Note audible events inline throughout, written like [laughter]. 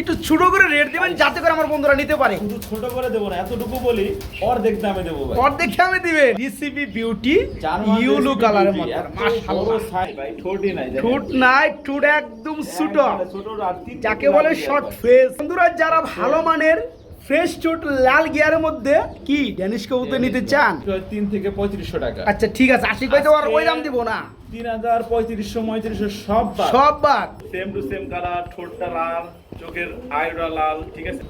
একটু ছোট করে রেট দিবেন যাতে করে আমার বন্ধুরা নিতে পারে। শুধু ছোট করে দেবো না এতটুকু বলি অর্ধেক দামে দেবো ভাই। অর্ধেক আমি দিবে। ডিসিবি বিউটি ইউলো কালারের beauty, মধ্যে। মাশাআল্লাহ। ভাই, ঠোঁটই নাই ঠোঁট নাই ঠোঁট একদম ছোট। ছোট যাকে বলে শর্ট ফেস বন্ধুরা যারা ভালো মানের ফ্রেশ ছোট লাল গিয়ারের মধ্যে কি ড্যানিশ কবুতর নিতে চান? তিন থেকে পঁয়ত্রিশশো টাকা। আচ্ছা ঠিক আছে আশিক ভাই তো আর ওই দাম দিব না। তিন হাজার পঁয়ত্রিশশো পঁয়ত্রিশশো সব বাদ সব বাদ সেম টু সেম কালার ঠোঁটটা লাল চোখের লাল ঠিক আছে?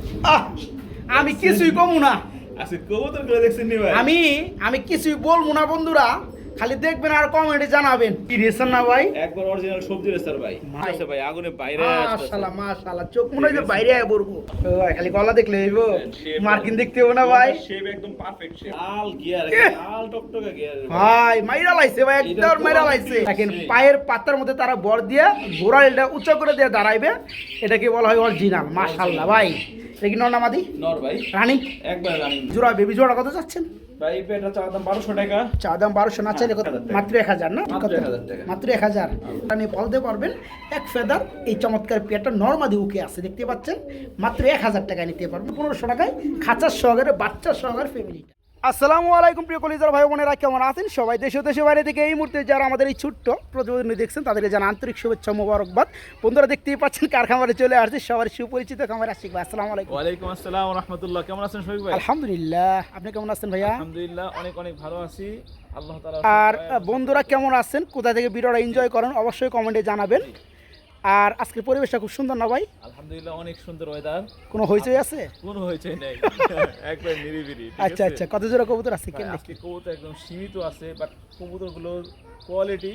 আমি কিছুই কমু না। আচ্ছা কবুতর করে দেখছেন নি ভাই? আমি আমি কিছুই বলব না বন্ধুরা। খালি দেখবেন আর কমেন্টে জানাবেন। কি রেশন না ভাই? একবার অরিজিনাল সবজি রেস্টার ভাই। আছে ভাই আগুনে বাইরে। মাশাআল্লাহ মাশাআল্লাহ চোখ মনে হয় বাইরে আয় বলব ভাই, খালি গলা দেখলে হইব। Shape- মার্কিন দেখতে হব না ভাই? শেপ একদম পারফেক্ট শেপ লাল গিয়ার। লাল টকটকে গিয়ার ভাই। মাইরা লাইছে ভাই একদম মাইরা লাইছে। দেখেন পায়ের পাতার মধ্যে তারা বর দিয়ে ঘোড়া এটা উচ্চ করে দিয়ে দাঁড়াইবে। এটাকে বলা হয় অরিজিনাল মাশাআল্লাহ ভাই। এটা কি নর্নামাদি নর ভাই। রানিং। একবার রানিং। জোড়া বেবি জোড়া কত যাচ্ছেন ভাই এটা দাম বারোশো টাকা। চা দাম না চাইলে টাকা। মাত্র এক হাজার না? মাত্র 1000 টাকা। মাত্র এক হাজার। আপনি বলতে পারবেন এক ফেদার এই চমৎকার পেয়ারটা নর্মাদি উকে আছে দেখতে পাচ্ছেন? মাত্র এক হাজার টাকায় নিতে পারবেন। পনেরোশো টাকায় খাঁচার সহকারে বাচ্চার সহকারে ফ্যামিলিটা আসসালামু আলাইকুম প্রিয় কলিজার ভাই বোনেরা কেমন আছেন? সবাই দেশ ও দেশের বাইরে থেকে এই মুহূর্তে যারা আমাদের এই ছোট্ট প্রতিবেদন দেখছেন তাদেরকে জানা আন্তরিক শুভেচ্ছা মোবারকবাদ। বন্ধুরা দেখতেই পাচ্ছেন কার খামারে চলে আসছে সবার সুপরিচিত খামারে আশিক ভাই। আসসালামু আলাইকুম। ওয়ালাইকুম আসসালাম রহমতুল্লাহ। কেমন আছেন শফিক ভাই? আলহামদুলিল্লাহ। আপনি কেমন আছেন ভাইয়া? আলহামদুলিল্লাহ অনেক অনেক ভালো আছি। আল্লাহ তাআলা আর বন্ধুরা কেমন আছেন? কোথা থেকে ভিডিওটা এনজয় করেন? অবশ্যই কমেন্টে জানাবেন। আর আজকের পরিবেশটা খুব সুন্দর না ভাই? আলহামদুলিল্লাহ অনেক সুন্দর ওয়েদার কোনো হইচই আছে? কোনো হয়েছে নাই। [laughs] একবার নিরিবিলি আচ্ছা? আচ্ছা কত জোড়া কবুতর আছে কেন আজকে কবুতর একদম সীমিত আছে বাট কবুতরগুলোর কোয়ালিটি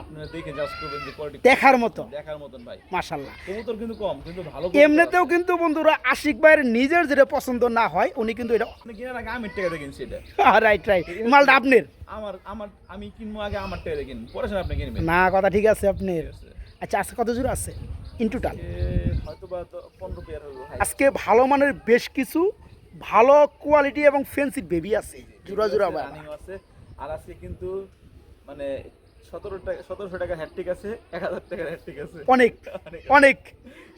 আপনারা দেখে জাজ করবেন যে কোয়ালিটি দেখার মতো। দেখার মতন ভাই। মাশাল্লাহ কবুতর কিন্তু কম কিন্তু ভালো এমনিতেও কিন্তু বন্ধুরা আশিক ভাইয়ের নিজের যেটা পছন্দ না হয় উনি কিন্তু এটা আপনি কিনার আগে আমি টাকা কিনছি এটা রাইট রাইট মালটা আপনার। আমার আমার আমি কিনবো আগে আমার টাকা কিন পরে সেটা আপনি কিনবেন। না কথা ঠিক আছে আপনার। আচ্ছা আজকে কত জোড়া আছে? ইন টোটাল আজকে ভালো মানের বেশ কিছু ভালো কোয়ালিটি এবং ফেন্সি বেবি আছে জোড়া জোড়া আছে আর আজকে কিন্তু মানে সতেরো সতেরোশো টাকা হ্যাট্রিক আছে এক হাজার টাকার হ্যাট্রিক আছে। অনেক অনেক।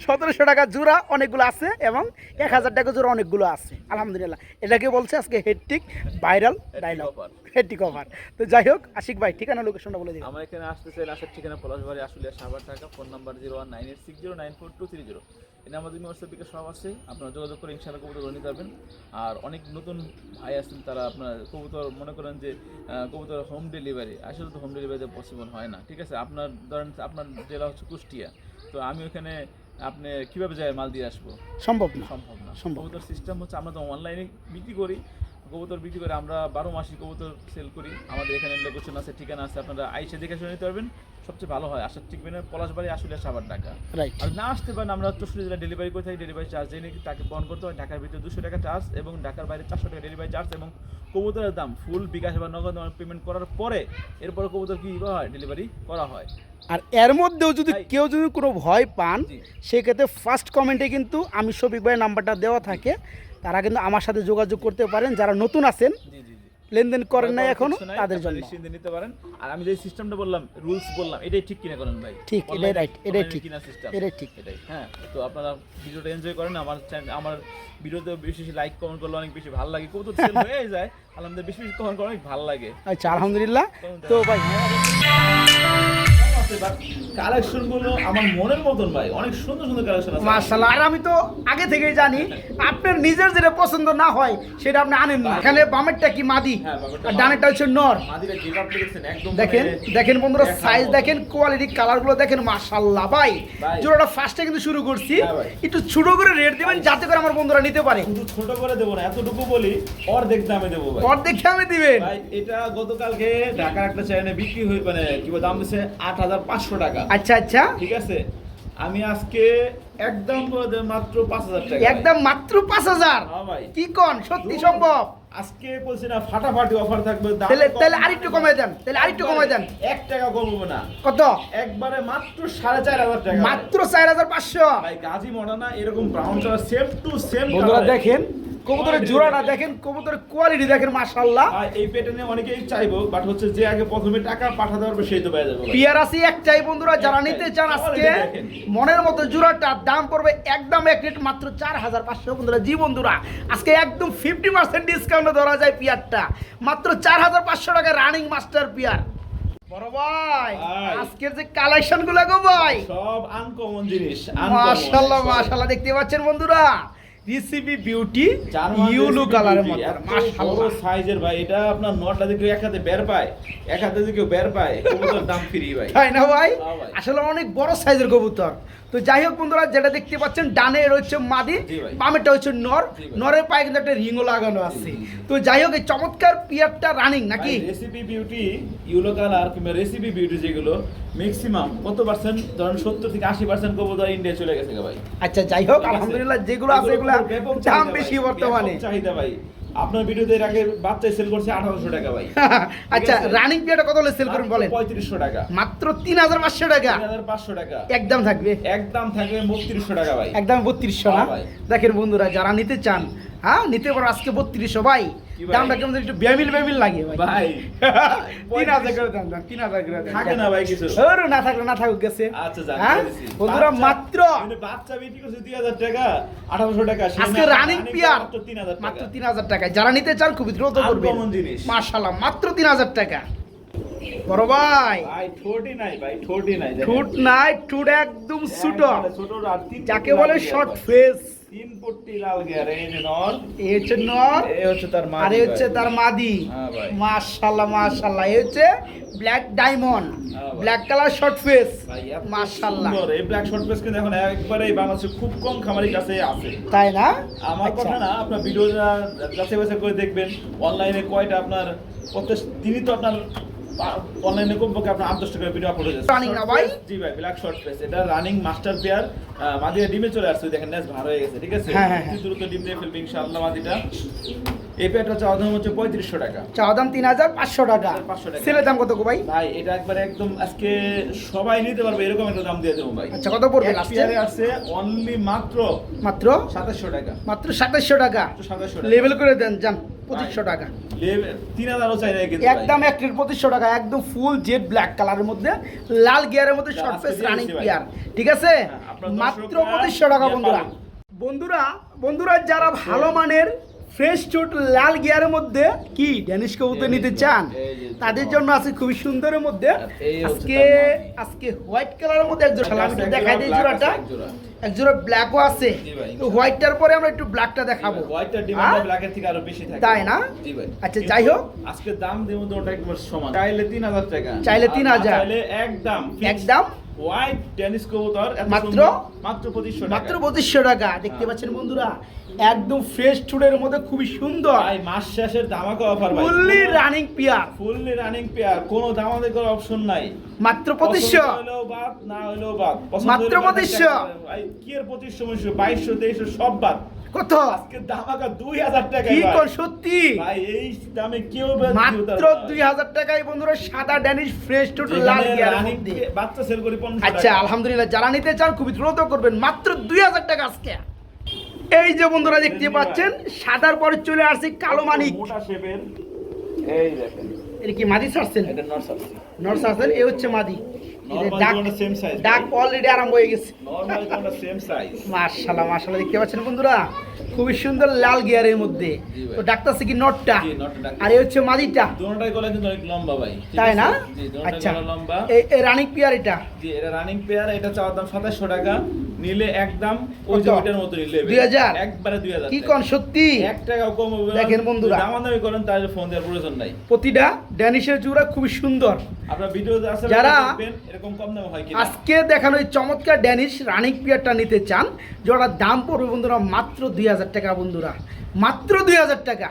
সতেরোশো টাকা জোড়া অনেকগুলো আছে এবং এক হাজার টাকা জোড়া অনেকগুলো আছে। আলহামদুলিল্লাহ। এটাকে বলছে আজকে হেডটিক ভাইরাল ডায়লগ হেডটিক অফার তো যাই হোক আশিক ভাই ঠিকানা লোকেশনটা বলে দিন আমার এখানে আসতে চাইলে আসার ঠিকানা পলাশবাড়ি আসলে সাবার টাকা phone number zero one nine eight six zero nine four two three zero এটা আমাদের হোয়াটসঅ্যাপ বিকাশ সব আছে আপনারা যোগাযোগ করে ইনশাআল্লাহ কবুতর নিতে পারবেন। আর অনেক নতুন ভাই আছেন তারা আপনার কবুতর মনে করেন যে কবুতর হোম ডেলিভারি আসলে তো হোম ডেলিভারিতে পসিবল হয় না। ঠিক আছে আপনার ধরেন আপনার জেলা হচ্ছে কুষ্টিয়া। তো আমি ওখানে আপনি কীভাবে যায় মাল দিয়ে আসব? সম্ভব না। সম্ভব না। সম্ভব সিস্টেম হচ্ছে আমরা তো অনলাইনে বিক্রি করি কবুতর বিক্রি করে আমরা বারো মাসই কবুতর সেল করি। আমাদের এখানে লোকেশন আছে ঠিকানা আছে আপনারা আইসে দেখে শুনে নিতে পারবেন। সবচেয়ে ভালো হয় আসার ঠিকবেন পলাশবাড়ি আসলে সাবার টাকা আর না আসতে পারেন আমরা চৌষট্টি জেলা ডেলিভারি করে থাকি ডেলিভারি চার্জ জেনে তাকে বহন করতে হয়। ঢাকার ভিতরে দুশো টাকা চার্জ এবং ঢাকার বাইরে চারশো টাকা ডেলিভারি চার্জ এবং কবুতরের দাম ফুল বিকাশ বা নগদ পেমেন্ট করার পরে এরপরে কবুতর কি করা হয় ডেলিভারি করা হয়। আর এর মধ্যেও যদি কেউ যদি কোনো ভয় পান সেক্ষেত্রে ফার্স্ট কমেন্টে কিন্তু আমি শফিক ভাইয়ের নাম্বারটা দেওয়া থাকে। তারা কিন্তু আমার সাথে যোগাযোগ করতে পারেন যারা নতুন আছেন লেনদেন করেন নাই এখনও তাদের জন্য। নিশ্চিন্তে নিতে পারেন। আর আমি যে সিস্টেমটা বললাম রুলস বললাম এটাই ঠিক কিনা করেন ভাই? ঠিক, এটাই রাইট এটাই ঠিক, কিনা সিস্টেম এটাই ঠিক। এটাই হ্যাঁ তো আপনারা ভিডিওটা এনজয় করেন আমার আমার ভিডিওতে বেশি বেশি লাইক কমেন্ট করলে অনেক বেশি ভালো লাগে। কত সেল হয়ে যায় আলহামদুলিল্লাহ বেশি বেশি কমেন্ট করলে অনেক ভালো লাগে। আচ্ছা আলহামদুলিল্লাহ। তো ভাই কালেকশনগুলো আমার মনের মতন ভাই। অনেক সুন্দর সুন্দর কালেকশন আছে। মার্শাল্লাহ আর আমি তো আগে থেকেই জানি আপনার নিজের যেটা পছন্দ না হয় সেটা আপনি আনেন না। এখানে বামেরটা কি মাদি? আর ডানেরটা হচ্ছে নর। মাদিরা গিভ আপ দেখছেন একদম দেখেন মানে দেখেন বন্ধুরা সাইজ দেখেন কোয়ালিটি কালারগুলো দেখেন মাশাল্লাহ ভাই। ভাই। জোড়াটা ফার্স্টে কিন্তু শুরু করছি। হ্যাঁ একটু ছোট করে রেট দিবেন যাতে করে আমার বন্ধুরা নিতে পারে। ছোট করে দেবো না এতটুকু বলি অর্ধেক দামে দেবো ভাই। অর্ধেক আমি দিবেন। ভাই এটা গতকালকে ঢাকার একটা চ্যানেলে বিক্রি হয়ে মানে কি দাম আট হাজার পাঁচশো টাকা। আচ্ছা আচ্ছা। ঠিক আছে? আমি আজকে একদম মাত্র পাঁচ হাজার টাকা একদম মাত্র পাঁচ হাজার? হ্যাঁ কি কন? সত্যি সম্ভব? আজকে বলছি না ফাটাফাটি অফার থাকবে তাহলে তাহলে আরেকটু কমাই দেন তাহলে আরেকটু কমাই দেন। এক টাকা কমবো না। কত? একবারে মাত্র সাড়ে চার হাজার টাকা মাত্র চার হাজার পাঁচশো। ভাই গাজী মডানা এরকম brown colour same to same বন্ধুরা দেখেন কবুতরের Quality জোড়াটা দেখেন। কবুতরের কোয়ালিটি দেখেন মাশাল্লাহ আর এই প্যাটার্নে অনেকেই চাইব বাট হচ্ছে যে আগে প্রথমে টাকা পাঠাতে পারবে সেই তো পেয়ে যাবে ভাই। পিয়ারাসি একটাই বন্ধুরা যারা নিতে চান আজকে মনের মতো জোড়াটার দাম পড়বে একদম এক রেট মাত্র চার হাজার পাঁচশো বন্ধুরা। জি বন্ধুরা আজকে একদম ফিফটি পার্সেন্ট ডিসকাউন্টে ধরা যায় পিয়ারটা। মাত্র চার হাজার পাঁচশো টাকা রানিং মাস্টার পিয়ার। বড় ভাই ভাই। আজকের যে কালেকশনগুলো গো ভাই। সব আনকমন জিনিস মাশাল্লাহ মাশাল্লাহ দেখতে পাচ্ছেন বন্ধুরা? রিসিপি বিউটি ইউলো কালারের মতো। মাশাআল্লাহ। সাইজের ভাই এটা আপনার নটা দিকে এক হাতে বের পায় এক হাতে দিকে বের পায় কবুতর দাম ফ্রি ভাই। তাই না ভাই। আসলে অনেক বড় সাইজের কবুতর। তো যাই হোক বন্ধুরা যেটা দেখতে পাচ্ছেন ডানে রয়েছে মাদি। বামেরটা হচ্ছে নর। নরের পায়ে কিন্তু একটা রিংও লাগানো আছে। তো যাই হোক এই চমৎকার পিয়ারটা রানিং নাকি? রেসিপি বিউটি ইউলো কালার কিংবা রেসিপি বিউটি যেগুলো ম্যাক্সিমাম কত পার্সেন্ট ধরেন সত্তর থেকে আশি পার্সেন্ট কবুতর ইন্ডিয়া চলে গেছে ভাই। আচ্ছা যাই হোক আলহামদুলিল্লাহ যেগুলো আছে এগুলো দাম বেশি বর্তমানে। চাহিদা ভাই। আপনার ভিডিওতে এর আগে বাচ্চা সেল করছে আঠারোশো টাকা ভাই। আচ্ছা রানিং পিয়াটা কত হলে সেল করবেন বলেন? পঁয়ত্রিশশো টাকা। মাত্র তিন হাজার পাঁচশো টাকা। তিন হাজার পাঁচশো টাকা। একদম থাকবে। একদম থাকবে বত্রিশশো টাকা ভাই। একদম বত্রিশশো না? হ্যাঁ ভাই। দেখেন বন্ধুরা যারা নিতে চান হ্যাঁ নিতে পারো আজকে বত্রিশশো ভাই কি ভাই? দামটা কেমন একটু লাগে ভাই। ভাই। [laughs] তিন হাজার করে দাম দাম, তিন হাজার করে থাকে না ভাই কিছু। না থাকলে না থাকুক গেছে। আচ্ছা হ্যাঁ? বন্ধুরা মাত্র কিন্তু বাচ্চা বিক্রি করছে দুই হাজার টাকা আঠারোশো টাকা আজকে রানিং পিয়ার মাত্র তিন হাজার মাত্র টাকা। যারা নিতে চান খুবই দ্রুত Uncommon মাশাল্লাহ মাত্র তিন হাজার টাকা। বড় ভাই। নাই ভাই নাই। নাই একদম ছোট। একবারে ছোট তিন যাকে বলে শর্ট ফেস তিন পট্টি লাল গিয়ার এই যে নর এ হচ্ছে নর এই হচ্ছে তার মা আর এ হচ্ছে তার মাদি। হচ্ছে black diamond black colour short face এই ব্ল্যাক শর্ট কিন্তু এখন একবারে এই বাংলাদেশে খুব কম খামারের কাছে আছে। তাই না? আমার আচ্ছা। কথা না আপনার ভিডিও যাচাই বাছাই করে দেখবেন। অনলাইনে কয়টা আপনার প্রত্যেক দিনই তো আপনার অনলাইনে কমপক্ষে আপনার আট দশ টাকা ভিডিও আপলোড হয়ে Running না ভাই? জি ভাই ব্ল্যাক শর্ট পেস এটা রানিং মাস্টার পেয়ার ডিমে চলে আসছে দেখেন নেস ভার হয়ে গেছে ঠিক আছে? হ্যাঁ, হ্যাঁ, হ্যাঁ। দ্রুত ডিম ফেলবে ইনশাআল্লাহ মাদিটা এই পেয়ারটা চাওয়া দাম হচ্ছে পঁয়ত্রিশশো টাকা। চাওয়া দাম তিন হাজার পাঁচশো টাকা। 500 টাকা। সেলের দাম কত ভাই? ভাই এটা একবার একদম আজকে সবাই নিতে পারবে এরকম একটা দাম দিয়ে দেবো ভাই। আচ্ছা কত পড়বে পেয়ারে আছে অনলি মাত্র মাত্র? সাতাশশো টাকা। মাত্র সাতাশশো টাকা। সাতাশশো লেভেল করে দেন যান। পঁচিশশো টাকা। তিন হাজারও চাই না কিন্তু একদম এক রেট পঁচিশশো টাকা একদম ফুল জেড ব্ল্যাক কালারের মধ্যে লাল গিয়ারের মধ্যে শর্ট ফেস রানিং ঠিক আছে? হ্যাঁ, মাত্র পঁচিশশো টাকা বন্ধুরা। বন্ধুরা বন্ধুরা যারা ভালো মানের ফ্রেশ চোট লাল গিয়ারের মধ্যে কি ড্যানিশ কবুতর নিতে চান? তাদের জন্য আছে খুবই সুন্দরের মধ্যে। আজকে আজকে হোয়াইট কালারের মধ্যে একজোড়া একটু এক দেখাই দিই জোড়াটা। আছে, এক জোড়া। ব্ল্যাকও আছে। তো হোয়াইটটার পরে আমরা একটু ব্ল্যাকটা দেখাবো। হোয়াইটটার হ্যাঁ? ডিমান্ড ব্ল্যাকের থেকে আরও বেশি থাকে। তাই না? জি ভাই। আচ্ছা, যাই হোক। আজকে দাম দেব তো ওটা একবার সমান। চাইলে তিন হাজার টাকা। চাইলে আর 3000 না চাইলে একদম একদম? হোয়াইট টেনিস কবুতর মাত্র? মাত্র পঁচিশশো মাত্র পঁচিশশো টাকা। দেখতে। পাচ্ছেন বন্ধুরা একদম ফ্রেশ চুড়ের মধ্যে খুবই সুন্দর। ভাই মাস শেষের ধামাকা অফার ভাই। Fully running pair fully running pair কোনো দামাদামি করার অপশন নাই। মাত্র পঁচিশশো। পছন্দ হলেও বাদ না হলেও বাদ। মাত্র হলেও 2500 ভাই, কি এর পঁচিশশো উনিশশো বাইশশো তেইশশো সব বাদ। কত? আজকে দামাকা দুই হাজার টাকা কি কর সত্যি? ভাই এই দামে কেউ মাত্র পারবে না। দুই হাজার টাকায় বন্ধুরা সাদা ড্যানিশ ফ্রেশ যেখানে লাল মধ্যে বাচ্চা সেল করি পনেরোশো আচ্ছা আলহামদুলিল্লাহ যারা নিতে চান খুবই দ্রুত করবেন। মাত্র দুই হাজার টাকা আজকে। এই যে বন্ধুরা দেখতে পাচ্ছেন সাদার পরে চলে আসছে কালো মানিক। এই দেখেন। এর কি মাদি এটা নর এ হচ্ছে মাদি। ডাক। অলরেডি আরম্ভ হয়ে গেছে। মার্শাল্লাহ মার্শাল্লাহ দেখতে পাচ্ছেন বন্ধুরা? খুবই সুন্দর লাল গিয়ারের মধ্যে। তো কি নটটা। আর হচ্ছে মাদিটা। দুটোটাই গলা কিন্তু অনেক লম্বা ভাই। তাই না? আচ্ছা। লম্বা। এই- রানিক পিয়ার এটা। জি এটা রানিং পেয়ার এটা চাওয়ার দাম সাতাশশো টাকা। নিলে একদম ওই ওইটার মতো নিলে 2000? একবারে দুই হাজার কি কোন সত্যি? টাকাও কম হবে দেখেন বন্ধুরা। দামাদামি করেন তাহলে ফোন দেওয়ার প্রয়োজন নাই। প্রতিটা ড্যানিশের সুন্দর। আপনার ভিডিও আছে যারা এরকম কম দামে হয় আজকে দেখানো এই চমৎকার ড্যানিশ রানিক পিয়ারটা নিতে চান যেটার দাম পড়বে বন্ধুরা মাত্র দুই হাজার টাকা বন্ধুরা। মাত্র দুই হাজার টাকা।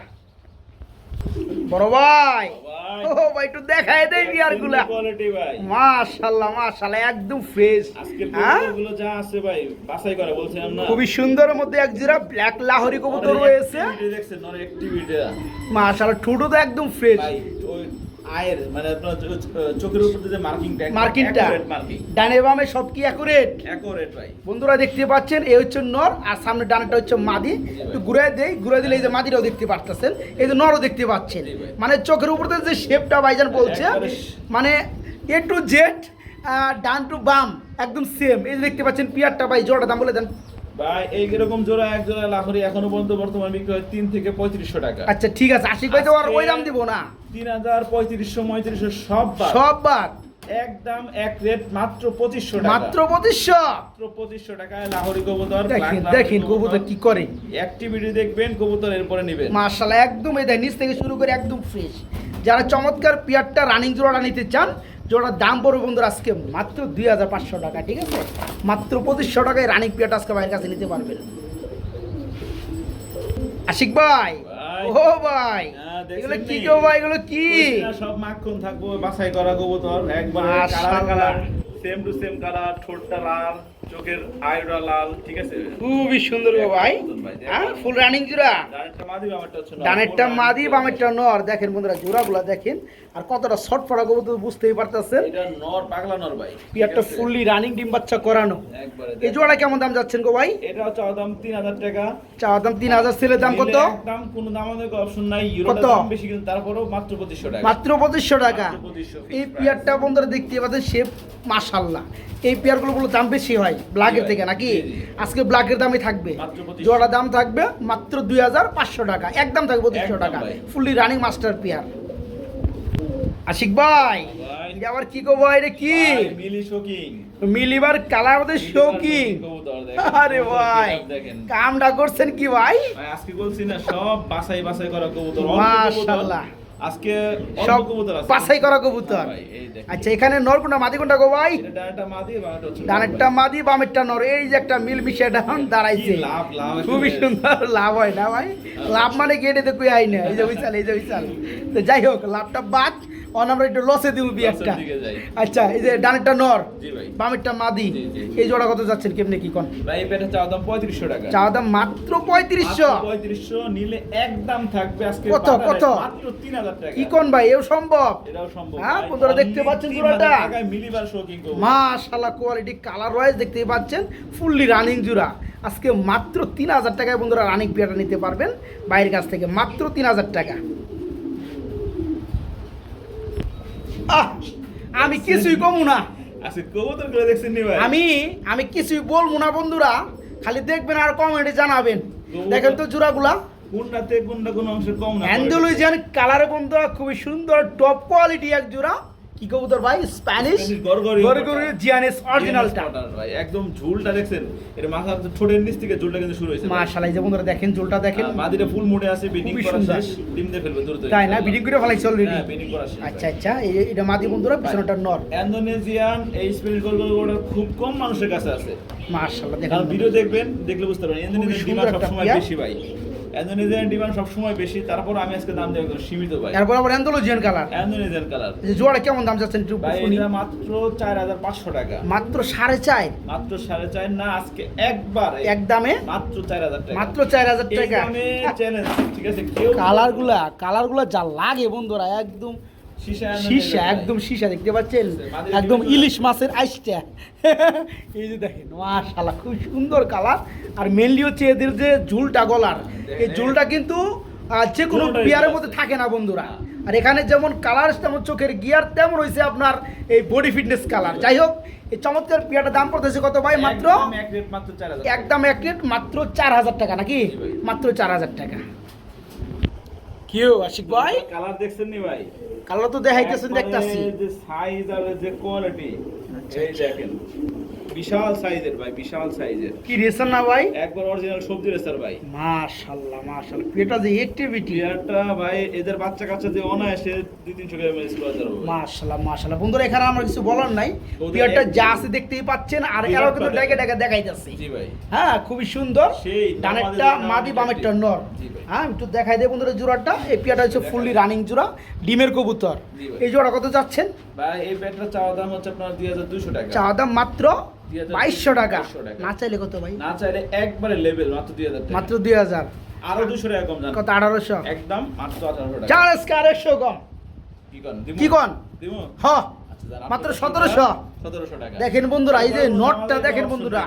বড় ভাই। ভাই, ও ভাই একটু দেখায় দেয় পিয়ারগুলা কোয়ালিটি ভাই। মাশাল্লাহ মাশাল্লাহ একদম ফ্রেশ আজকের হ্যাঁ? গুলো যা আছে ভাই বাছাই করে বলছিলাম না। খুবই সুন্দরের মধ্যে এক জোড়া ব্ল্যাক লাহোরি কবুতর রয়েছে। অ্যাক্টিভিটি দেখছেন নর অ্যাক্টিভিটি মাশাল্লাহ ঠুটো তো একদম ফ্রেশ ভাই আয়ের মানে আপনার চোখের উপর যে মার্কিংটা মার্কিংটা ডানে বামে সব কি অ্যাকুরেট অ্যাকোরেট ভাই। বন্ধুরা দেখতে পাচ্ছেন এই হচ্ছে নর আর সামনে ডানাটা হচ্ছে মাদি। একটু ঘুরে দেই ঘুরে দিলে এই যে মাদিরাও দেখতে পারতেছেন এই যে নরও দেখতে পাচ্ছেন। মানে চোখের উপর যে শেপটা ভাইজান বলছে মানে এ টু জেড ডান টু বাম একদম সেম এই যে দেখতে পাচ্ছেন পিয়ারটা ভাই জোড়া দাম বলে দেন। ভাই এই এরকম জোড়া এক জোড়া লাহরি এখনও পর্যন্ত বর্তমানে বিক্রি হয় তিন থেকে পঁয়ত্রিশশো টাকা। আচ্ছা ঠিক আছে আশিক ভাই তো আর ওই দাম দিব না। তিন হাজার পঁয়ত্রিশশো পঁয়ত্রিশশো সব সব বাদ। একদম এক রেট মাত্র পঁচিশশো মাত্র পঁচিশশো? মাত্র পঁচিশশো টাকায় লাহরি কবুতর দেখেন দেখেন কবুতর। কি করে। অ্যাক্টিভিটি দেখবেন কবুতর এরপরে নেবেন। মার্শাল্লাহ একদম নিচ থেকে শুরু করে একদম ফ্রেশ যারা চমৎকার পিয়ারটা রানিং জোড়াটা নিতে চান জোড়ার দাম পড়বে বন্ধুরা আজকে মাত্র দুই হাজার পাঁচশো টাকা ঠিক আছে? মাত্র পঁচিশশো টাকায় রানিক পিয়াটা আজকে ভাইয়ের কাছে নিতে পারবেন। আশিক ভাই। ও ভাই হ্যাঁ, এগুলো কি গো ভাই এগুলো কি? সব মাখন থাকব বাছাই করা একবার colour colour same to same colour ঠোঁটটা লাল। চোখের লাল ঠিক আছে? খুবই সুন্দর গো ভাই হ্যাঁ ফুল রানিং জোড়া। ডানেরটা মাদি বামেরটা নর। দেখেন বন্ধুরা জোড়াগুলা দেখেন আর কতটা শর্ট গো তো বুঝতেই পারতেছেন। এটা নর পাগলা নর ভাই আছে? ফুললি রানিং ডিম বাচ্চা করানো। এই জোড়া কেমন দাম যাচ্ছেন গো ভাই? এটা হচ্ছে দাম তিন হাজার টাকা। চাওয়া দাম তিন হাজার ছেলের দাম কত? একদম কোনো দাম আমাদের অপশন নাই। কত? দাম বেশি কিন্তু তারপরেও মাত্র পঁচিশশো টাকা। মাত্র পঁচিশশো টাকা। এই পিয়ারটা বন্ধুরা দেখতে পাচ্ছেন শেপ মাশাল্লাহ এই পিয়ারগুলো গুলো দাম বেশি হয় ব্ল্যাকের থেকে নাকি। আজকে ব্ল্যাকের দামই থাকবে। জোড়া দাম থাকবে মাত্র দুই হাজার পাঁচশো টাকা। একদম থাকবে একদম টাকা। Fully running master pair Ashiq ভাই। আবার কি ভাই রে কি? মিলি শোকিং মিলিবার কালার আমাদের শৌকিং আরে ভাই কামটা করছেন কি ভাই? আজকে বলছি না সব বাছাই বাছাই করা কবুতর মাশাআল্লাহ। আজকে সব আছে। করা কবুতর। হ্যাঁ। আচ্ছা এখানে নরকুন্ডা মাদি কোনটা গো ভাই? ডানেরটা মাদি বামেরটা নর নর। এই যে একটা মিল মিশে ডাউন দাঁড়াইছে। লাভ, লাভ খুবই সুন্দর লাভ হয় না ভাই? লাভ মানে গেটে তো কুই আই না। এই যে বিশাল এই যে বিশাল তো যাই হোক লাভটা বাদ। অন আমরা একটু লসে দিব বিয়ারটা। আচ্ছা এই যে ডানেরটা নর বামেরটা মাদি। এই জোড়া কত যাচ্ছেন কেমনে কি কোন? ভাই চাওয়া দাম পঁয়ত্রিশশো টাকা। চাওয়া দাম মাত্র পঁয়ত্রিশশো। পঁয়ত্রিশশো নিলে একদম থাকবে আজকে কত, কত? মাত্র তিন হাজার টাকা। কি কোন ভাই এও সম্ভব? এটাও সম্ভব। হ্যাঁ, বন্ধুরা দেখতে পাচ্ছেন 3000 জোড়াটা? মিলিবার শৌকিং করব। কোয়ালিটি কালার ওয়াইজ দেখতেই পাচ্ছেন ফুললি রানিং জুরা আজকে মাত্র তিন হাজার টাকায় বন্ধুরা রানিং পিয়াটা নিতে পারবেন। বাইরের কাছ থেকে মাত্র তিন হাজার টাকা আহ আমি কিছুই কমু না। ভাই? আমি আমি কিছুই বলব না বন্ধুরা খালি দেখবেন আর কমেন্টে জানাবেন। দেখেন তো জোড়াগুলা। কোনটাতে কোনটা কোন অংশে কম না। অ্যান্ডোলুজিয়ান কালারে বন্ধুরা খুবই সুন্দর টপ কোয়ালিটি এক জোড়া। কি কবুতর ভাই? স্প্যানিশ গরগরি জিয়ানেস অরিজিনালটা ভাই। একদম ঝুলটা দেখছেন? এর মাথার ঠোঁটের নিচ থেকে ঝুলটা কিন্তু শুরু হয়েছে মাশাআল্লাহ এই যে বন্ধুরা দেখেন জোলটা দেখেন। মাদিটা ফুল মোডে আছে বিডিং করা শেষ। ডিম দিয়ে ফেলবে দ্রুত। তাই না? বিডিং করে ফেলাইছে অলরেডি হ্যাঁ বিডিং করা শেষ আচ্ছা আচ্ছা এটা মাদি বন্ধুরা পিছনটা নর। ইন্দোনেশিয়ান এই স্পেনিশ গরগরি খুব কম মানুষের কাছে আছে। মাশাআল্লাহ দেখেন ভিডিও দেখবেন দেখলে বুঝতে পারবেন। ইন্দোনেশিয়ান একটা সবসময় বেশি ভাই। ইন্দোনেশিয়ান ডিমান্ড সবসময় বেশি তারপর আমি আজকে দাম দেবো সীমিত ভাই। এরপর আবার অ্যান্ডোলজিয়ান কালার ইন্দোনেশিয়ান কালার এই জোড়া কেমন দাম চাচ্ছেন একটু ভাই শুনি। মাত্র চার হাজার পাঁচশো টাকা। মাত্র সাড়ে চার? মাত্র সাড়ে চার না আজকে একবার। এক দামে? মাত্র চার হাজার টাকা। মাত্র চার হাজার এই টাকা। দামে চ্যালেঞ্জ ঠিক আছে? কালারগুলা কালারগুলা কালারগুলা যা লাগে বন্ধুরা একদম সীসা একদম সীসা দেখতে পাচ্ছেন? একদম ইলিশ মাছের আইসটা। [laughs] এই যে দেখেন মাশাআল্লাহ খুব সুন্দর কালার। আর মেনলি হচ্ছে এদের যে ঝুলটা গলার। এই ঝুলটা কিন্তু যে কোনো বিয়ারের মধ্যে থাকে না বন্ধুরা। আর এখানে যেমন কালার তেমন চোখের গিয়ার তেমন হয়েছে আপনার এই বডি ফিটনেস কালার যাই হোক এই চমৎকার পিয়াটার দাম পড়তেছে কত ভাই? মাত্র একদম এক রেট মাত্র চার হাজার টাকা নাকি? মাত্র চার হাজার টাকা। কেউ আশিক ভাই? কালার দেখছেন নি ভাই? কালার তো দেখাইতেছেন দেখতাছি। যে সাইজ আর যে কোয়ালিটি আচ্ছা, এই দেখেন। বিশাল সাইজের ভাই বিশাল সাইজের। কি রেশন না ভাই? একবার অরিজিনাল সবজি রেসার ভাই। পেটা যে অ্যাক্টিভিটি বিয়ারটা ভাই এদের বাচ্চা কাচ্চা যে অনায়াসে দুই তিনশো গ্রাম করে বন্ধুরা এখানে আমার কিছু বলার নাই। পিয়ারটা যা আছে দেখতেই পাচ্ছেন আর এরাও কিন্তু। ডেকে ডেকে দেখাইতেছে। জি ভাই। হ্যাঁ খুবই সুন্দর। সেই ডানেরটা মাদি বামেরটা নর। হ্যাঁ একটু দেখাই দেয় বন্ধুরা জোড়াটা। এই পিয়াটা হচ্ছে ফুললি রানিং জোড়া ডিমের কবুতর। এই জোড়া কত যাচ্ছেন? ভাই এই ব্যাটটা চাওয়া দাম হচ্ছে আপনার দুই হাজার দুশো টাকা। চাওয়া দাম মাত্র 2200 বাইশশো টাকা। না চাইলে কত ভাই? না চাইলে একবারে লেভেল মাত্র দুই হাজার মাত্র দুই হাজার। আরও দুশো টাকা কম কত আঠারোশো? একদম মাত্র আঠারোশো টাকা। চার আজকে আড়াইশো কম। কি কন? হ। আচ্ছা, মাত্র আপনার সতেরোশো। টাকা। দেখেন বন্ধুরা এই যে নটটা দেখেন বন্ধুরা।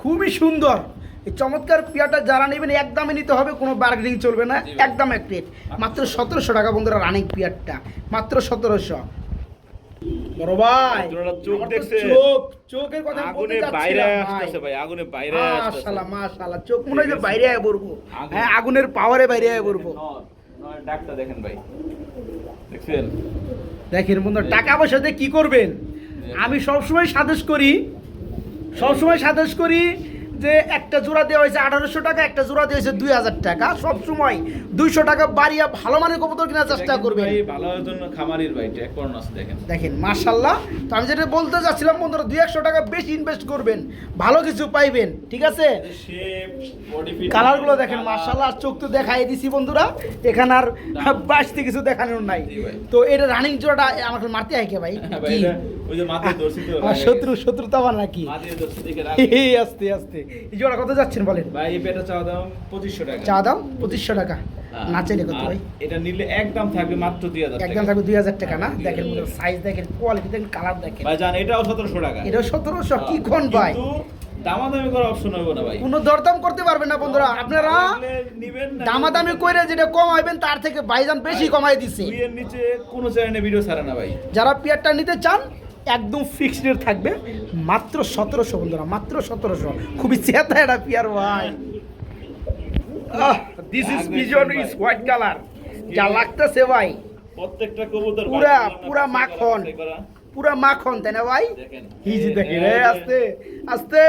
খুবই সুন্দর। এই চমৎকার পিয়াটা যারা নেবেন একদমে নিতে হবে কোনো বার্গেনিং চলবে না। একদম এক রেট মাত্র সতেরোশো টাকা বন্ধুরা রানিং পিয়ারটা। মাত্র সতেরোশো। বড় ভাই। চোখ আমার চোখ চোখের কথা আগুনে বাইরে চাচ্ছিলাম, ভাই। আগুনে বাইরে আসতেছে। মাশাআল্লাহ মাশাআল্লাহ চোখ মনে হয় বাইরে আয় পড়ব। হ্যাঁ আগুনের পাওয়ারে বাইরে আয় পড়ব। ডাকটা দেখেন ভাই। দেখছেন? দেখেন বন্ধুরা টাকা পয়সা দিয়ে কি করবেন? আমি সবসময় সাজেস করি সবসময় সাজেস করি যে একটা জোড়া দেওয়া হয়েছে আঠারোশো টাকা একটা জোড়া দেওয়া হয়েছে দুই হাজার টাকা। সবসময় দুইশো টাকা বাড়িয়ে ভালো মানের কবুতর কেনার চেষ্টা ভালো জন্য খামারির ভাই আছে দেখেন। দেখেন মার্শাল্লাহ তো আমি যেটা বলতে চাচ্ছিলাম বন্ধুরা দুই একশো টাকা বেশি ইনভেস্ট করবেন ভালো কিছু পাইবেন ঠিক আছে? কালারগুলো দেখেন মার্শাল্লাহ আর চোখ তো দেখাই দিছি বন্ধুরা। এখানে আর বাঁচতে কিছু দেখানোর নাই। তো এটা রানিং জোড়াটা আমাকে মারতে হয় কে ভাই? ভাই কি? এটা ওই যে মাথায় ধরছি তো আমার শত্রু শত্রুতা নাকি? আস্তে আস্তে। এই জোড়া কত যাচ্ছেন বলেন? ভাই এই পেটা চাওয়া দাম পঁচিশশো টাকা। চা দাম পঁচিশশো টাকা। হ্যাঁ। না চাইলে কত ভাই? এটা নিলে একদম থাকবে মাত্র দুই হাজার একদম থাকবে দুই হাজার টাকা না? দেখেন সাইজ দেখেন কোয়ালিটি দেখেন কালার দেখেন। ভাই জান এটাও সতেরোশো টাকা। এটা সতেরোশো? কি কোন ভাই? দামাদামি করার অপশন হবে না ভাই। কোনো দরদাম করতে পারবেন না বন্ধুরা। আপনারা নিবেন না দামাদামি করে যেটা কমাইবেন তার থেকে বাইজান বেশি কমাই দিচ্ছে দুইয়ের নিচে কোনো চ্যানেলে ভিডিও ছাড়ে না ভাই। যারা পিয়ারটা নিতে চান একদম ফিক্সড রেট থাকবে। মাত্র সতেরোশো বন্ধুরা মাত্র সতেরোশো। খুবই চেতা এটা পিয়ার ভাই। This is pigeon is white colour যা লাগতেছে ভাই। প্রত্যেকটা কবুতর পুরা, পুরা মাখন। পুরা মাখন তাই না ভাই? হিজি দেখি রে আস্তে আস্তে।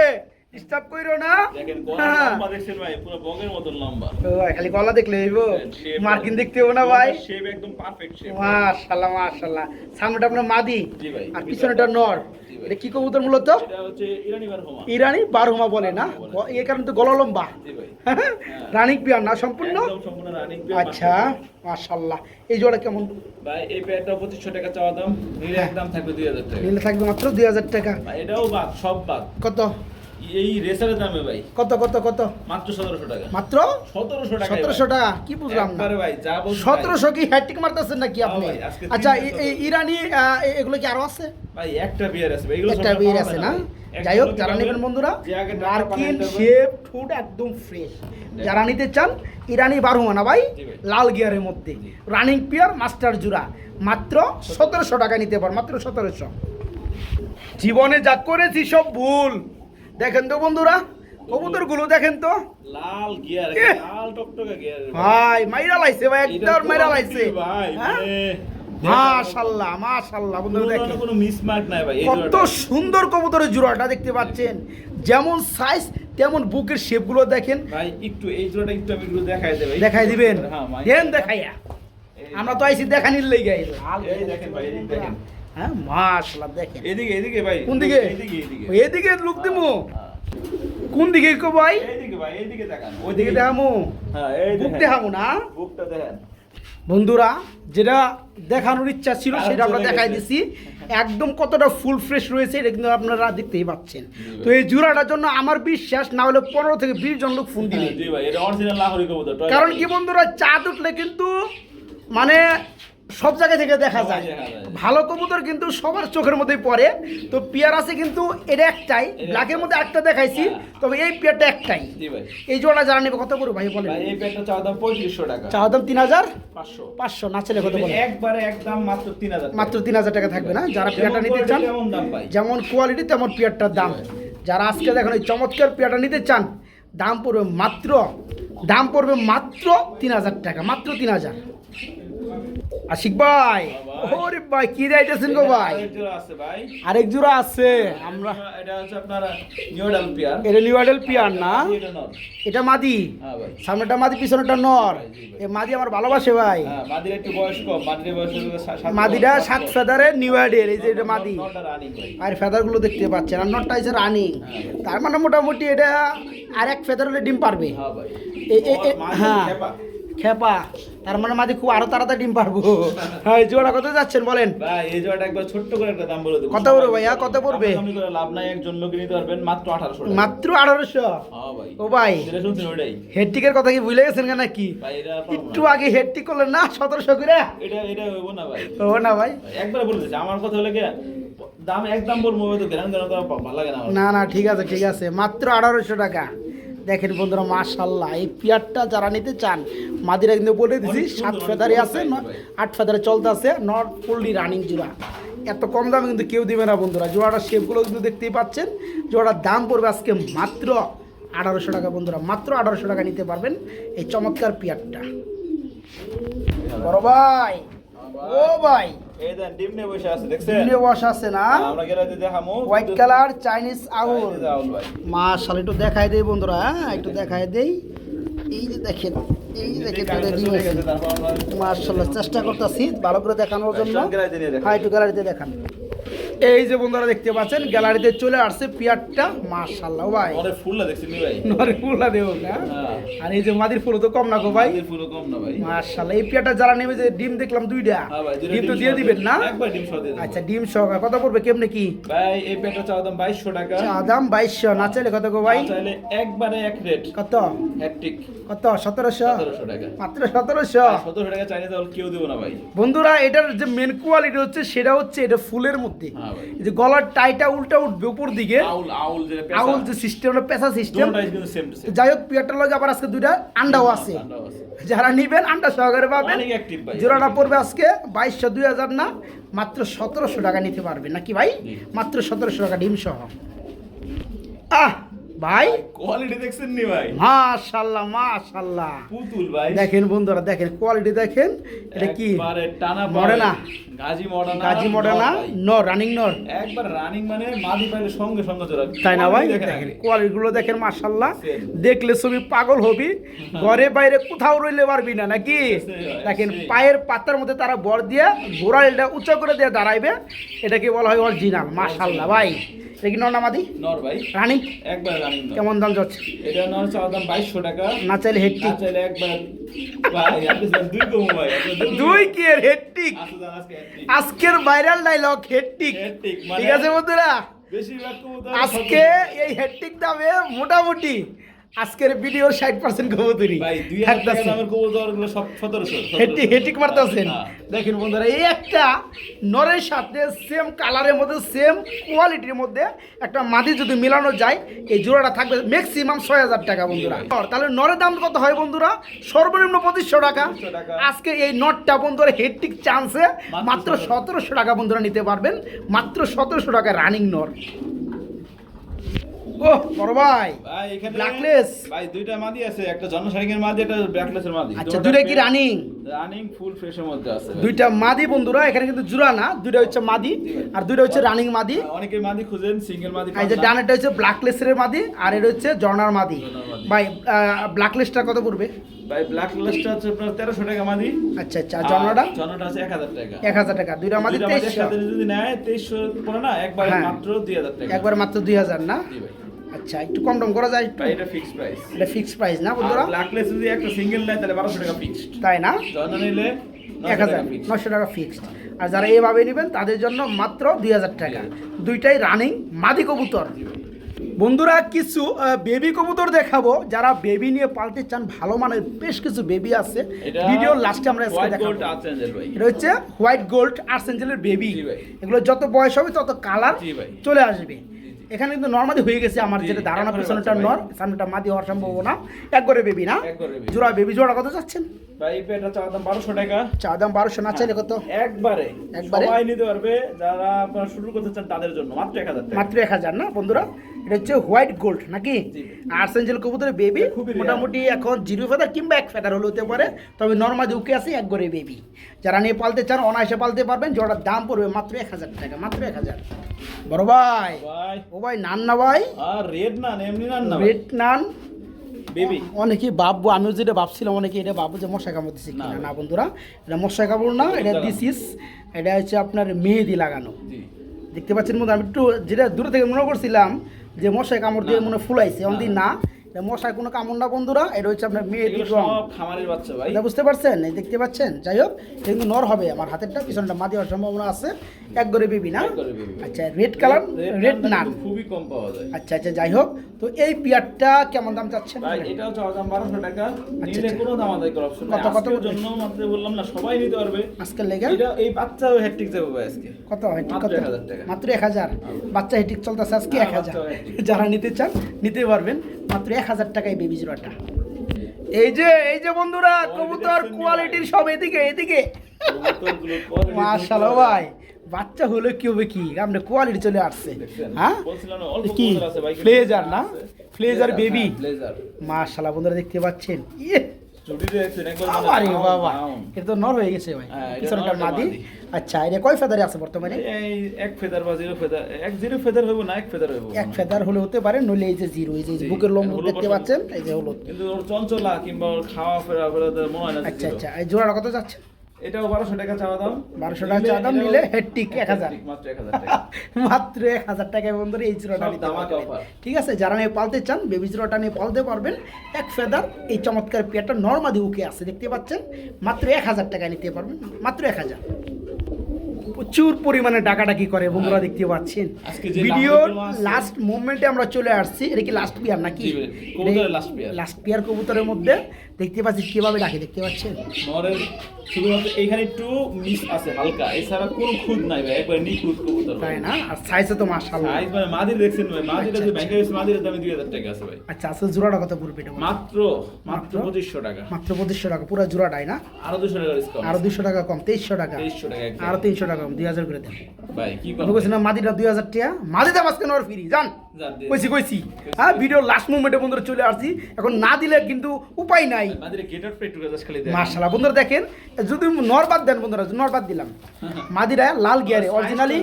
ডিস্টার্ব কইরো না। দেখেন গলা হ্যাঁ। লম্বা দেখছেন ভাই পুরো বগের লম্বা। ও খালি গলা দেখলে হইব। Shape- মার্কিন দেখতে হব না ভাই। শেপ একদম পারফেক্ট শেপ মাশাল্লাহ মাশাল্লাহ। সামনেটা আপনার মাদি জি ভাই। আর পিছনেটা নর। এটা কি কবুতর মূলত? এটা হচ্ছে ইরানি বার হোমা ইরানি বারহুমা বলে না? এই কারণে তো গলা লম্বা। জি ভাই। রানিক পিয়ার না সম্পূর্ণ? একদম সম্পূর্ণ রানিং আচ্ছা মাশাল্লাহ। এই জোড়া কেমন? ভাই এই প্যাডটা পঁচিশশো টাকা চাওয়া দাম। নিলে হ্যাঁ। একদম থাকবে দুই হাজার টাকা। নিলে থাকবে মাত্র দুই হাজার টাকা। ভাই এটাও বাদ সব বাদ। কত? এই দামে ভাই। কত কত কত? মাত্র সতেরোশো টাকা। মাত্র? সতেরোশো টাকা সতেরোশো টাকা? কি বুঝলাম না। ভাই যা বলছি কি হ্যাট্রিক মারতেছেন নাকি আপনি? আচ্ছা এই- ইরানি এগুলো কি আরও আছে? ভাই একটা বিয়ার আছে ভাই এগুলো একটা বিয়ের আছে না? যাই হোক যারা নেবেন বন্ধুরা মার্কিন শেপ ফুড একদম ফ্রেশ। যারা নিতে চান ইরানি বারহুমা না ভাই ভাই। লাল গিয়ারের মধ্যে। রানিং পিয়ার মাস্টার জুরা। মাত্র সতেরোশো। টাকা নিতে পার মাত্র সতেরোশো। জীবনে যা করেছি সব ভুল। দেখেন তো বন্ধুরা কবুতরগুলো দেখেন তো। লাল গিয়ার। লাল টকটকা গিয়ার ভাই। মাইরা লাইছে ভাই একদম মাইরা লাইছে। ভাই হ্যাঁ? মাশাল্লাহ মাশাল্লাহ বন্ধুরা দেখেন। কোনো মিসমার্ক নাই ভাই কত সুন্দর কবুতরের জোড়াটা দেখতে পাচ্ছেন। যেমন সাইজ তেমন বুকের শেপগুলো দেখেন। ভাই একটু এই জোড়াটা একটু আমি একটু দেখাই দেব দেখাই দিবেন? হ্যাঁ দেন দেখাইয়া। আমরা তো আইসি দেখানির লেগে। এই দেখেন ভাই, দেখেন। হ্যাঁ মাশাল্লাহ দেখেন। এদিকে এদিকে ভাই কোন দিকে? এদিকে এদিকে। ওই এদিকে লুক দিমু। হ্যাঁ, কোন দিকে কো ভাই? ওইদিকে দেখামু? হ্যাঁ এই বুক দেখামু না? বুকটা দেখেন। বন্ধুরা যেটা দেখানোর ইচ্ছা ছিল সেটা আমরা দেখাই দিছি। একদম কতটা ফুল ফ্রেশ রয়েছে এটা কিন্তু আপনারা দেখতেই পাচ্ছেন। তো এই জোড়াটার জন্য আমার বিশ্বাস না হলে পনেরো থেকে বিশ জন লোক ফোন দিবে। কারণ কি বন্ধুরা চাঁদ উঠলে কিন্তু মানে সব জায়গা থেকে দেখা যায়। ভালো কবুতর কিন্তু সবার চোখের মধ্যেই পড়ে। তো পিয়ার আছে কিন্তু এটা একটাই ব্ল্যাকের মধ্যে একটা দেখাইছি হ্যাঁ। তবে এই পিয়ারটা একটাই। এই জোড়া যারা নেবে কত করে ভাই ভাই এই প্যান্টটা চাওয়া দাম পঁয়ত্রিশশো টাকা। চাওয়া দাম তিন হাজার? পাঁচশো। পাঁচশো না ছেলে কত বলে? একবারে একদম মাত্র তিন হাজার মাত্র তিন হাজার টাকা থাকবে না? যারা পিয়ারটা নিতে চান যেমন কোয়ালিটি তেমন পিয়ারটার দাম। যারা আজকে দেখেন এই চমৎকার পিয়ারটা নিতে চান দাম পড়বে মাত্র দাম পড়বে মাত্র তিন হাজার টাকা মাত্র তিন হাজার। আশিক ভাই। ওরে ভাই কি যাইতেছেন গো ভাই? আরেক জোড়া আছে জোড়া আছে। আমরা এটা হচ্ছে আপনার নিউডাল পিয়ার এটা নিউডেল পিয়ার না? এটা মাদি। হ্যাঁ সামনেটা মাদি পিছনেটা নর। এ মাদি আমার ভালোবাসে ভাই। হ্যাঁ মাদির একটু বয়স কম। মাদির বয়স মাদিটা সাত ফেদারের নিউডেল এই যে এটা মাদি। আর ফেদারগুলো দেখতে পাচ্ছেন। আর নটটা হচ্ছে রানিং তার মানে মোটামুটি এটা আর এক ফেদার হলে ডিম পারবে। হ্যাঁ খেপা। তার মানে মাঝে খুব আরও তাড়াতাড়ি ডিম পারব। হ্যাঁ এই জোড়া কত যাচ্ছেন বলেন? ভাই এই জোড়াটা একবার ছোট্ট করে একটা দাম বলে দেবো। কত পড়বে ভাইয়া? কত পড়বে? দামাদামি করে লাভ নাই একজন লোকে নিতে পারবেন মাত্র আঠারোশো মাত্র আঠারোশো? হ্যাঁ ভাই। ও ভাই। যেটা শুনছেন ওইটাই হেডটিকের কথা কি ভুলে গেছেন কেন নাকি? ভাই এটা একটু আগে হেডটি করলেন না সতেরোশো করে? এটা এটা হইব না ভাই। ও না ভাই। একবার বলে দিচ্ছি আমার কথা হলো কি দাম একদম বলব তো গ্রাম গ্রাম ভালো লাগে না না না ঠিক আছে ঠিক আছে মাত্র আঠারোশো টাকা। দেখেন বন্ধুরা মাশাল্লাহ এই পিয়ারটা যারা নিতে চান মাদিরা কিন্তু বলে দিছি সাত ফেদারে আছে আট ফেদারে চলতে আছে নট ফুললি রানিং জোড়া। এত কম দামে কিন্তু কেউ দিবে না বন্ধুরা জোড়াটার শেপগুলো কিন্তু দেখতেই পাচ্ছেন জোড়াটার দাম পড়বে আজকে মাত্র আঠারোশো টাকা বন্ধুরা মাত্র আঠারোশো টাকা নিতে পারবেন এই চমৎকার পিয়ারটা। বড় ভাই ও ভাই মাশাল একটু দেখাই দেই বন্ধুরা হ্যাঁ? একটু দেখাই দেই। এই যে দেখেন এই যে দেখেন তাদের ডিম গেছে, তারপর আমরা মাশাল্লাহ চেষ্টা করতেছি ভালো করে দেখানোর জন্য। হ্যাঁ একটু গ্যালারিতে দেখান। এই যে বন্ধুরা দেখতে পাচ্ছেন গ্যালারিতে চলে আসছে পিয়ারটা মাশাল্লাহ ভাই। অনেক ফুল না দেখছেন ভাই? নরে ফুলা দেব না। হ্যাঁ। আর এই যে মাদির ফুল তো কম না গো ভাই। ফুলও কম না ভাই। এই পিয়ারটা যারা নেবে যে ডিম দেখলাম দুইটা হ্যাঁ ভাই ডিম তো দিয়ে দিবেন না? একবার ডিম সহ দিয়ে আচ্ছা ডিম সহ কত পড়বে কেমনে কি? ভাই এই চাওয়া দাম বাইশশো টাকা। চা দাম বাইশশো না চাইলে কত গো ভাই? চাইলে একবারে এক রেট। কত? হ্যাট্রিক কত? সতেরোশো? সতেরোশো টাকা। মাত্র সতেরোশো? সতেরোশো টাকা চাইলে তাহলে কেউ দেবো না ভাই। বন্ধুরা এটার যে মেন কোয়ালিটি হচ্ছে সেটা হচ্ছে এটা ফুলের মধ্যে। হ্যাঁ। যে গলার টাইটা উল্টা উঠবে উপর দিকে আউল আউল যে আউল যে সিস্টেম পেশা সিস্টেম যাই হোক পিয়ারটার লগে আবার আজকে দুইটা আন্ডাও আছে। যারা নিবেন আন্ডা সহকারে পাবেন। জোড়াটা পড়বে আজকে বাইশশো দুই হাজার না মাত্র সতেরোশো টাকা নিতে পারবে নাকি ভাই? মাত্র সতেরোশো টাকা ডিম সহ। আহ! ভাই? কোয়ালিটি দেখছেন নি ভাই? মাশাল্লাহ মাশাল্লাহ। পুতুল ভাই। দেখেন বন্ধুরা দেখেন কোয়ালিটি দেখেন। এটা কি? একবারে টানা Modena Gazzi Modena Gazzi Modena নর রানিং নর একবার রানিং মানে মাদি পাইলে সঙ্গে সঙ্গে জোড়া। তাই না ভাই? দেখেন আগে। কোয়ালিটিগুলো দেখেন মাশাল্লাহ। দেখলে ছবি পাগল হবি। [laughs] ঘরে বাইরে কোথাও রইলে পারবি না নাকি? দেখেন পায়ের পাতার মধ্যে তারা বর দিয়ে গোড়ালিটা উঁচু করে দিয়ে দাঁড়াইবে। এটাকে বলা হয় অরিজিনাল মাশাল্লাহ ভাই। নর ভাই। রানিং? একবার রানিং কেমন দাম যাচ্ছে? এটা নর চাওয়া দাম বাইশশো টাকা। না চাইলে হেডটিক না চাইলে একবার দুই কি হেডটিক। আজকের ভাইরাল ডাইলগ হেডটিক Hectic, মানে- ঠিক আছে বন্ধুরা? আজকে এই হেডটিক দামে মোটামুটি আজকের ষাট পার্সেন্ট কবুতরি ভাই দুই হাজার টাকা দামের কবুতরগুলো সব সতেরোশো হেডটি হেটিক মারতেছেন। হ্যাঁ। দেখেন বন্ধুরা এই একটা নরের সাথে সেম কালারের মধ্যে সেম কোয়ালিটির মধ্যে একটা মাদি যদি মিলানো যায় এই জোড়াটা থাকবে ম্যাক্সিমাম ছয় হাজার টাকা বন্ধুরা। তাহলে নরের দাম কত হয় বন্ধুরা? সর্বনিম্ন পঁচিশশো টাকা। 2500 টাকা। আজকে এই নটটা বন্ধুরা হেডটিক চান্সে মাত্র মাত্র সতেরোশো টাকা। বন্ধুরা নিতে পারবেন। মাত্র সতেরোশো টাকা রানিং নর। ও বড় ভাই। ভাই এখানে Blacklist? ভাই দুইটা মাদি আছে একটা জন্মসারিকের মাদি একটা ব্ল্যাকলেসের মাদি। আচ্ছা দুইটা কি রানিং রানিং ফুল ফ্রেশের মধ্যে আছে। দুইটা মাদি বন্ধুরা এখানে কিন্তু জোড়া না দুইটা হচ্ছে মাদি আর দুইটা হচ্ছে রানিং মাদি। অনেকের মাদি খুঁজেন সিঙ্গেল মাদি এই যে পান হচ্ছে ব্ল্যাক মাদি আর এটা হচ্ছে জর্নার মাদি। ভাই ব্ল্যাক কত পড়বে? ভাই ব্ল্যাক লিস্টটা হচ্ছে আপনার তেরোশো টাকা মাদি। আচ্ছা আচ্ছা আছে এক হাজার টাকা। এক হাজার টাকা। দুইটা মাদি দুইটা মাদি যদি নেয় তেইশশো পড়ে না একবার হ্যাঁ। মাত্র দুই হাজার টাকা। একবার মাত্র দুই হাজার না? জি ভাই। আচ্ছা একটু কম টম করা যায় একটু? এটা ফিক্স প্রাইস এটা ফিক্স প্রাইস না বন্ধুরা? ব্ল্যাক যদি একটা সিঙ্গেল নেয় তাহলে বারোশো টাকা ফিক্সড তাই না? জন্ম নিলে এক হাজার নশো টাকা ফিক্সড আর যারা এভাবে নেবেন তাদের জন্য মাত্র দুই হাজার টাকা। দুইটাই রানিং মাদি কবুতর। বন্ধুরা কিছু বেবি কবুতর দেখাবো। যারা বেবি নিয়ে পালতে চান ভালো মানের বেশ কিছু বেবি আছে। ভিডিও লাস্টে আমরা দেখাবো। এটা হচ্ছে হোয়াইট গোল্ড আর্সেঞ্জেলের বেবি এগুলো যত বয়স হবে তত কালার চলে আসবে। এখানে কিন্তু নর্মালি হয়ে গেছে আমার যেটা ধারণা পেছনেটা। নর সামনেটা মাদি হওয়ার সম্ভাবনা। এক করে বেবি না? জোড়া বেবি জোড়া কত যাচ্ছেন ভাই এটা চা দাম বারোশো টাকা। চা দাম বারোশো না চাইলে কত? একবারে। একবারে? নিতে পারবে। যারা আপনারা শুরু করতে চান তাদের জন্য মাত্র এক হাজার টাকা। মাত্র এক হাজার না বন্ধুরা? এটা হচ্ছে হোয়াইট গোল্ড নাকি। আর্সেঞ্জেল কবুতরের বেবি মোটামুটি এখন জিরো ফেদার কিংবা এক ফেদার হলে হতে পারে। তবে নর্মালি উকে আছে এক করে বেবি যারা নিয়ে পালতে চান অনায়াসে পালতে পারবেন। জোড়ার দাম পড়বে মাত্র এক হাজার টাকা মাত্র এক হাজার। বড় ভাই। ও ভাই নান না ভাই। রেড না এমনি না না রেড নান। বেবি অনেকেই ভাববো আমিও যেটা ভাবছিলাম অনেকে এটা ভাববো যে মশা কামড় দিচ্ছে কিনা। না। না। বন্ধুরা এটা মশা কামড় না এটা দিস ইস এটা হচ্ছে আপনার মেহেদি লাগানো। দেখতে পাচ্ছেন মধ্যে আমি একটু যেটা দূরে থেকে মনে করছিলাম যে মশাই কামড় দিয়ে। মনে ফুলাইছে না। না এটা মশার কোনো কামড় না বন্ধুরা এটা হচ্ছে আপনার মেয়ে এগুলো খামারের বাচ্চা ভাই। এটা বুঝতে পারছেন? এই দেখতে পাচ্ছেন? যাই হোক কিন্তু নর হবে। আমার হাতেরটা পিছনটা মাটি হওয়ার সম্ভাবনা আছে। এক বেবি না। আচ্ছা রেড কালার রেড নান খুবই কম পাওয়া যায়। আচ্ছা আচ্ছা যাই হোক। তো এই পিয়ারটা কেমন দাম চাচ্ছেন ভাই এটাও চাওয়া দাম বারোশো টাকা। আচ্ছা, নিলে আচ্ছা। কোনো দাম আদায় করার অপশন কত, কত জন্য মাত্র বললাম না সবাই নিতে পারবে। আজকের লেগে? এটা এই বাচ্চাও হ্যাট্রিক যাবে ভাই আজকে। কত? মাত্র কত? 1000 টাকা। মাত্র এক হাজার। বাচ্চা হেটিক চলতেছে আজকে হ্যাঁ, এক হাজার। বাচ্চা hectic। যারা নিতে চান নিতে পারবেন। মাত্র এক হাজার টাকায় বেবি জোড়াটা। এই যে এই যে বন্ধুরা কবুতর কোয়ালিটির সব এদিকে এদিকে। মাশাআল্লাহ ভাই। বাচ্চা হলে কি হবে কি? আমরা কোয়ালিটি চলে আসছে। হ্যাঁ? না, কি? ফ্লেজার না? ফ্লেজার বেবি হ্যাঁ, মাশাআল্লাহ বন্ধুরা দেখতে পাচ্ছেন? ইয়ে! দেখছেন, মানে আরে বাবা এটা তো নর হয়ে গেছে ভাই। মাদি। আচ্ছা এটা কয় ফেদারে আছে বর্তমানে? এই এক ফেদার বা জিরো ফেদার এক জিরো ফেদার হইব না এক ফেদার হইব। এক ফেদার হলে হতে পারে নইলে এই যে জিরো এই যে বুকের লোম দেখতে পাচ্ছেন এই যে হলুদ। কিন্তু ওর চঞ্চলা কিংবা ওর খাওয়া ফেরা ফেরা মনে হয় না আচ্ছা আচ্ছা এই জোড়াটা কত যাচ্ছে? এটাও বারোশো টাকা চাওয়া দাম। 1200 টাকা চাওয়া দাম, নিলে 1000 Head মাত্র এক হাজার টাকা। [laughs] মাত্র এক হাজার টাকায় বন্ধুরা এই নিতে পারবেন। ঠিক আছে যারা নিয়ে পালতে চান বেবি জোড়াটা নিয়ে পালতে পারবেন। এক ফেদার এই চমৎকার পেয়ারটা নর্মাদি উকে আছে দেখতে পাচ্ছেন? মাত্র এক হাজার টাকায় নিতে পারবেন মাত্র এক হাজার। প্রচুর পরিমাণে ডাকাডাকি করে বন্ধুরা দেখতে পাচ্ছেন। ভিডিওর লাস্ট মোমেন্টে আমরা চলে আসছি। এটা কি লাস্ট পিয়ার নাকি। লাস্ট পিয়ার কবুতরের মধ্যে। দেখতে পাচ্ছি কীভাবে ডাকে দেখতে পাচ্ছেন? নরের শুধুমাত্র এইখানে একটু মিস আছে হালকা। এছাড়া কোনো খুদ নাই ভাই একবার নিখুঁত কবুতর। তাই না? আর সাইজে তো মাশাআল্লাহ। সাইজ মানে মাদির দেখছেন ভাই আচ্ছা, যে আচ্ছা। ব্যাংকে হয়েছে মাদির দামে দুই হাজার টাকা আছে ভাই। আচ্ছা আসলে জোড়াটা কত পড়বে এটা মাত্র মাত্র মাত্র? পঁচিশশো টাকা। মাত্র পঁচিশশো টাকা পুরো জোড়াটাই না? আরও দুশো টাকা ডিসকাউন্ট আরও দুইশো টাকা কম তেইশশো টাকা। তেইশশো টাকা একদম। আরও তিনশো টাকা কম দুই হাজার করে দেন। ভাই কি আমি কইছি না মাদিটা দুই হাজার টাকা? মাদি দাম আজকে নর ফ্রি জান। কইছি কইছি। হ্যাঁ ভিডিও লাস্ট মুমেন্টে বন্ধুরা চলে আসছি। এখন না দিলে কিন্তু উপায় নাই। মার্শাল্লাহ বন্ধুরা দেখেন যদি নরবাদ দেন বন্ধুরা নরবাদ দিলাম। মাদিরা লাল গিয়ারে অরিজিনালি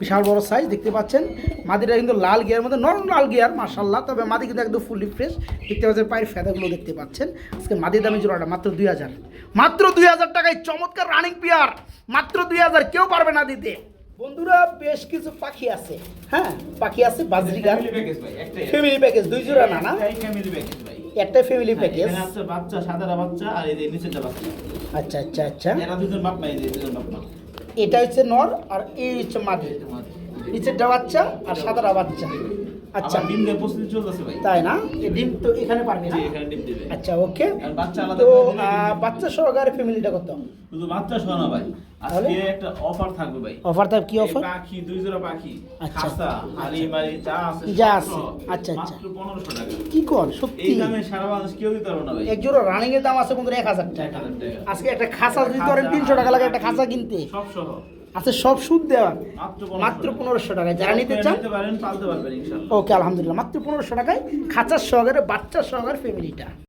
বিশাল বড় সাইজ দেখতে পাচ্ছেন? মাদিরা কিন্তু লাল গিয়ার মধ্যে নরম লাল গিয়ার মার্শাল্লাহ তবে মাদি কিন্তু একদম ফুললি ফ্রেশ দেখতে পাচ্ছেন পায়ের ফেদাগুলো দেখতে পাচ্ছেন। আজকে মাদির দামি জোড়াটা মাত্র দুই হাজার। মাত্র দুই হাজার টাকায় চমৎকার রানিং পিয়ার মাত্র দুই হাজার কেউ পারবে না দিতে। বন্ধুরা বেশ কিছু পাখি আছে হ্যাঁ? পাখি আছে বাজরিগার। ফ্যামিলি প্যাকেজ দুই জোড়া না না? একটাই ফ্যামিলি প্যাকেজ ভাই। আছে বাচ্চা সাদারা বাচ্চা আর এই যে নিচেরটা বাচ্চা। আচ্ছা আচ্ছা আচ্ছা। এরা দুজন বাপ মা এই দুজন বাপ মা। এটা হচ্ছে নর আর এই হচ্ছে মাদি নিচেরটা বাচ্চা আর সাদাটা বাচ্চা। আচ্ছা। ডিম দিয়ে প্রস্তুতি চলতেছে ভাই। তাই না? ডিম তো এখানে পারবে না? এখানে ডিম দিবে। আচ্ছা ওকে। বাচ্চা আলাদা তো। বাচ্চা সহকারে ফ্যামিলিটা কত? শুধু বাচ্চা শোনা ভাই। তাহলে? আজকে একটা অফার থাকবে ভাই। অফার তার কি অফার পাখি দুই জোড়া পাখি আচ্ছা। খাসা হাড়ি মারি যা আছে যা সব আছে। আচ্ছা, আচ্ছা। মাত্র পনেরোশো টাকা। কি কর এই দামে সারা বাংলাদেশ কেউ দিতে পারবে না ভাই। এক জোড়া রানিং এর দাম আছে বন্ধুরা টাকা। 1000 টাকা। আজকে একটা খাসা যদি ধরেন তিনশো টাকা লাগে একটা খাসা কিনতে। সব সহ। আচ্ছা সব সুদ দেওয়া। মাত্র পনেরোশো টাকায়। যারা নিতে চান ওকে আলহামদুলিল্লাহ। মাত্র পনেরোশো টাকায় খাঁচার সহকারে বাচ্চার সহকারে ফ্যামিলিটা